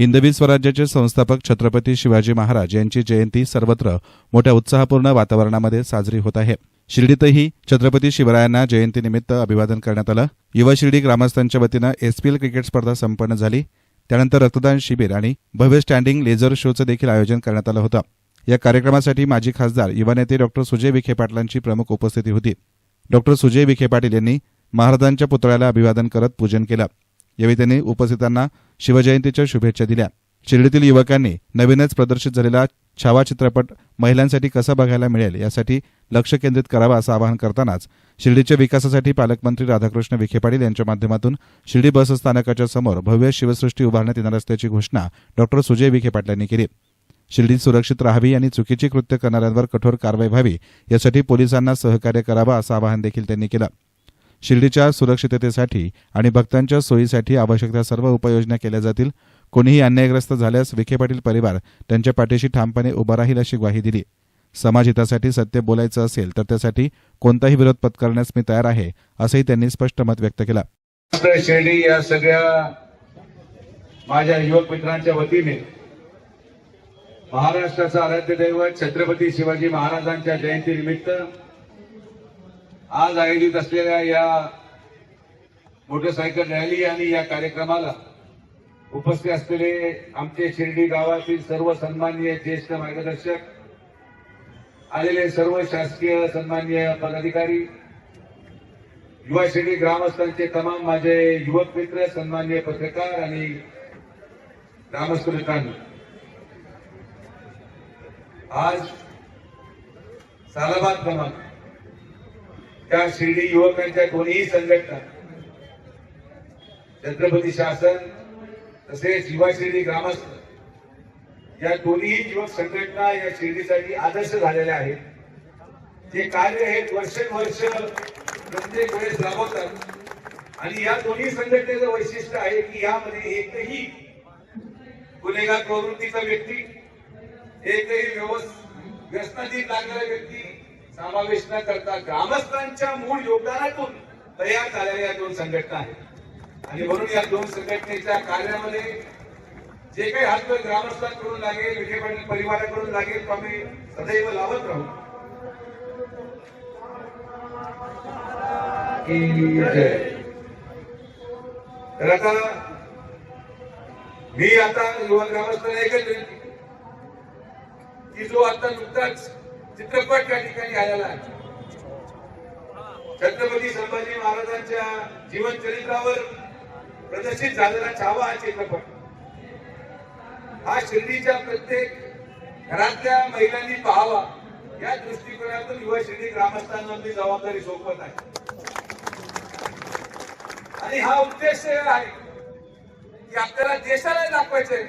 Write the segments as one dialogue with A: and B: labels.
A: हिंदवी स्वराज्याचे संस्थापक छत्रपती शिवाजी महाराज यांची जयंती सर्वत्र मोठ्या उत्साहपूर्ण वातावरणामध्ये साजरी होत आहे. शिर्डीतही छत्रपती शिवरायांना जयंतीनिमित्त अभिवादन करण्यात आलं. युवा शिर्डी ग्रामस्थांच्या वतीनं एसपीएल क्रिकेट स्पर्धा संपन्न झाली. त्यानंतर रक्तदान शिबिर आणि भव्य स्टँडिंग लेझर शोचं देखील आयोजन करण्यात आलं होतं. या कार्यक्रमासाठी माजी खासदार युवा नेते डॉक्टर सुजय विखे पाटलांची प्रमुख उपस्थिती होती. डॉक्टर सुजय विखे पाटील यांनी महाराजांच्या पुतळ्याला अभिवादन करत पूजन केलं. यावेळी त्यांनी उपस्थितांना शिवजयंतीच्या शुभेच्छा दिल्या. शिर्डीतील युवकांनी नवीनच प्रदर्शित झालेला छावा चित्रपट महिलांसाठी कसा बघायला मिळेल यासाठी लक्ष केंद्रित करावं असं आवाहन करतानाच शिर्डीच्या विकासासाठी पालकमंत्री राधाकृष्ण विखे पाटील यांच्या माध्यमातून शिर्डी बस स्थानकाच्या समोर भव्य शिवसृष्टी उभारण्यात येणार असल्याची घोषणा डॉक्टर सुजय विखे पाटलांनी केली. शिर्डी सुरक्षित राहावी आणि चुकीची कृत्य करणाऱ्यांवर कठोर कारवाई व्हावी यासाठी पोलिसांना सहकार्य करावं असं आवाहन देखील त्यांनी केलं. शिर्डीच्या सुरक्षिततेसाठी आणि भक्तांच्या सोयीसाठी आवश्यक त्या सर्व उपाययोजना केल्या जातील. कोणीही अन्यायग्रस्त झाल्यास विखे पाटील परिवार त्यांच्या पाठीशी ठामपणे उभा राहील अशी ग्वाही दिली. समाजहितासाठी सत्य बोलायचं असेल तर त्यासाठी कोणताही विरोध पत्करण्यास मी तयार आहे असंही त्यांनी स्पष्ट मत व्यक्त केलं.
B: शिर्डी या सगळ्या माझ्या युवक मित्रांच्या वतीने महाराष्ट्राचा आराध्य दैवत छत्रपती शिवाजी महाराजांच्या जयंतीनिमित्त आज आयोजित असलेल्या या मोटरसायकल रॅली आणि या कार्यक्रमाला उपस्थित असलेले आमचे शिर्डी गावातील सर्व सन्माननीय ज्येष्ठ मार्गदर्शक आलेले सर्व शासकीय सन्माननीय पदाधिकारी युवा शिर्डी ग्रामस्थांचे तमाम माझे युवक मित्र सन्माननीय पत्रकार आणि ग्रामस्थ मित्रांनो. आज सालाबाद क्रमांक त्या शिर्डी युवकांच्या दोन्ही संघटना. छत्रपती शासन तसेच युवा शिर्डी ग्रामस्थ या दोन्ही युवक संघटना या शिर्डीसाठी आदर्श झालेल्या आहेत. जे कार्य हे वर्षानुवर्ष प्रत्येक वेळेस राबवतात आणि या दोन्ही संघटनेचं वैशिष्ट्य आहे की यामध्ये एकही गुन्हेगार प्रवृत्तीचा व्यक्ती एकही व्यवस्थित व्यसनाधीन लागणारा व्यक्ती समावेश न करता ग्रामस्थांच्या मूळ योगदानातून तयार झालेल्या या दोन संघटना आहेत. आणि म्हणून या दोन संघटनेच्या कार्यामध्ये जे काही हातभार ग्रामस्थांकडून लागेल विखे पाटील परिवाराकडून लागेल तो आम्ही सदैव लावत राहू. तर आता मी आता युवा ग्रामस्थांना एकच विनंती. की जो आता नुकताच चित्रपट त्या ठिकाणी आलेला आहे. छत्रपती संभाजी महाराजांच्या जीवन चरित्रावर प्रदर्शित झालेला छावा हा चित्रपट. हा शिर्डीच्या प्रत्येक घरातल्या महिलांनी पाहावा या दृष्टिकोनातून युवा शिर्डी ग्रामस्थांना जबाबदारी सोपत आहे. आणि हा उद्देश आहे की आपल्याला देशाला दाखवायचंय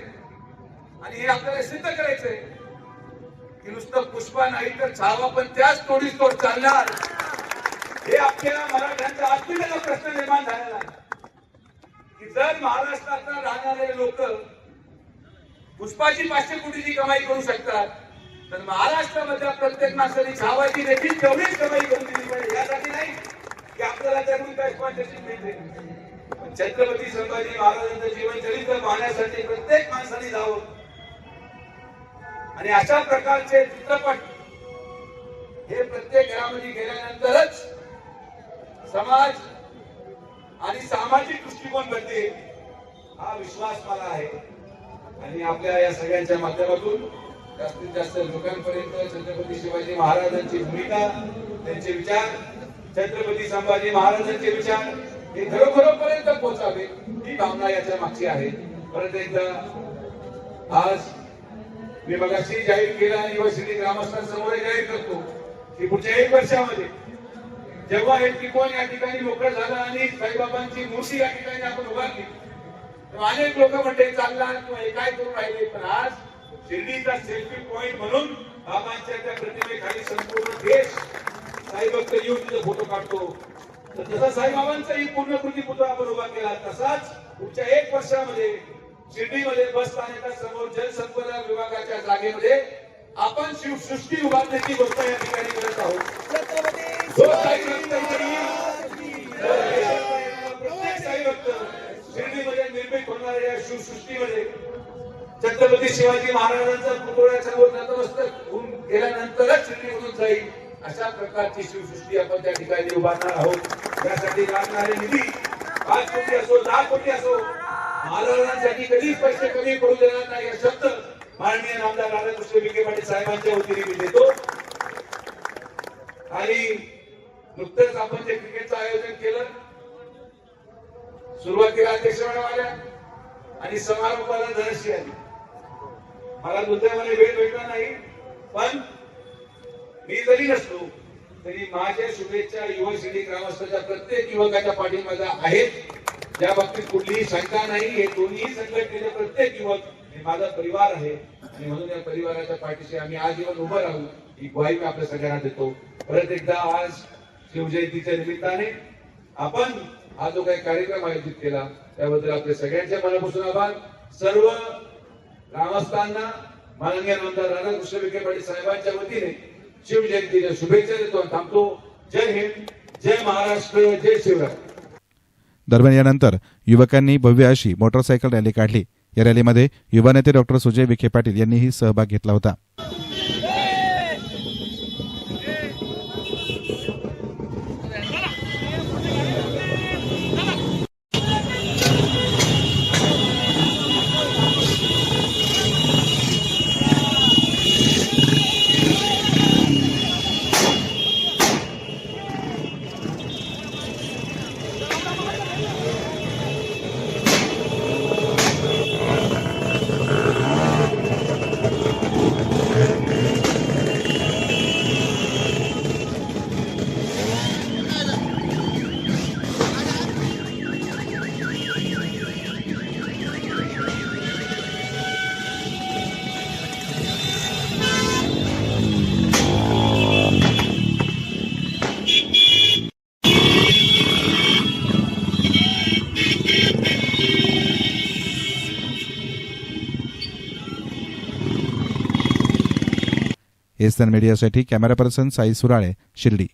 B: आणि हे आपल्याला सिद्ध करायचंय. की नुसतं पुष्पा नाही तर छावा पण त्याच तोडीस तोड चालणार. हे आपल्याला मराठ्यांचा अस्मितेचा प्रश्न निर्माण झालेला आहे. की जर महाराष्ट्रात राहणारे लोक पुष्पाची पाचशे कोटीची कमाई करू शकतात तर महाराष्ट्रामधल्या प्रत्येक माणसाने छावाची देखील तेवढीच कमाई करून दिली पाहिजे. यासाठी नाही की आपल्याला त्यातून काय स्पॉन्सरशिप मिळते पण छत्रपती संभाजी महाराजांचं जीवन चरित्र पाहण्यासाठी प्रत्येक माणसाने जावं. आणि अशा प्रकारचे चित्रपट हे प्रत्येक घरामध्ये गेल्यानंतरच समाज आणि सामाजिक दृष्टिकोन बनते हा विश्वास मला आहे. आणि आपल्या या सगळ्यांच्या माध्यमातून जास्तीत जास्त लोकांपर्यंत छत्रपती शिवाजी महाराजांची भूमिका त्यांचे विचार छत्रपती संभाजी महाराजांचे विचार हे घरोघरोपर्यंत पोहोचावे ही भावना याच्या मागची आहे. परत एकदा आज मी मगाशी जाहीर केला आणि युवा ग्रामस्थांसमोर जाहीर करतो की पुढच्या एक वर्षामध्ये जेव्हा हे त्रिकोण या ठिकाणी मोकळं झालं आणि साईबाबांची मूर्ती या ठिकाणी आपण उभारली तेव्हा अनेक लोक म्हणते चालला किंवा हे काय करून राहिले? पण आज शिर्डीचा सेल्फी पॉइंट म्हणून बाबांच्या त्या प्रतिमेखाली संपूर्ण देश साईभक्त येऊन तिथे फोटो काढतो. तर तसा साईबाबांचाही पूर्णकृती पुतळा आपण उभा केला. तसाच पुढच्या एक वर्षामध्ये शिर्डीमध्ये बस स्थानकासमोर जलसंपदा विभागाच्या जागेमध्ये आपण शिवसृष्टी उभारण्याची गोष्ट या ठिकाणी करत आहोत. जो साई भक्त इथे येईल, प्रत्येक साई भक्त शिर्डीमध्ये निर्मित होणाऱ्या या शिवसृष्टीमध्ये छत्रपती शिवाजी महाराजांचा पुतळ्यासमोर नतमस्तक होऊन गेल्यानंतरच शिर्डीमधून जाईल अशा प्रकारची शिवसृष्टी आपण त्या ठिकाणी उभारणार आहोत. यासाठी लागणारे निधी पाच कोटी असो दहा कोटी असो महाराजांसाठी कधीच पैसे कमी करू देणार नाही या शब्द माननीय आमदार राधाकृष्ण विखे पाटील साहेबांच्या वतीने मी देतो. आणि नुकतंच आपण जे क्रिकेटचं आयोजन केलं सुरुवातीला अध्यक्ष मॅडम आल्या आणि समारोपाला धनश्री आली. मला दुर्दैवाने वेळ भेटला नाही पण मी जरी नसलो तरी माझ्या शुभेच्छा युवा श्रेणी ग्रामस्थाच्या प्रत्येक युवकाच्या पाठीमागा आहेत. त्या बाबतीत कुठलीही शंका नाही. हे दोन्ही संघटनेचे प्रत्येक युवक हे माझा परिवार आहे. आणि म्हणून या परिवाराच्या पाठीशी आम्ही आजीवन उभं राहू ही ग्वाही मी आपल्या सगळ्यांना देतो. परत एकदा आज शिवजयंतीच्या निमित्ताने आपण हा जो काही कार्यक्रम आयोजित केला त्याबद्दल आपले सगळ्यांचे मनापासून आभार. सर्व ग्रामस्थांना माननीय आमदार राधाकृष्ण विखे पाटील साहेबांच्या वतीने शिवजयंतीच्या शुभेच्छा देतो थांबतो. जय हिंद जय महाराष्ट्र जय शिवराय.
A: दरम्यान यानंतर युवकांनी भव्य अशी मोटरसायकल रॅली काढली. या रॅलीमध्ये युवा नेते डॉक्टर सुजय विखे पाटील यांनीही सहभाग घेतला होता. एसन मीडियासाठी कॅमेरा पर्सन साई सुराळे शिर्डी.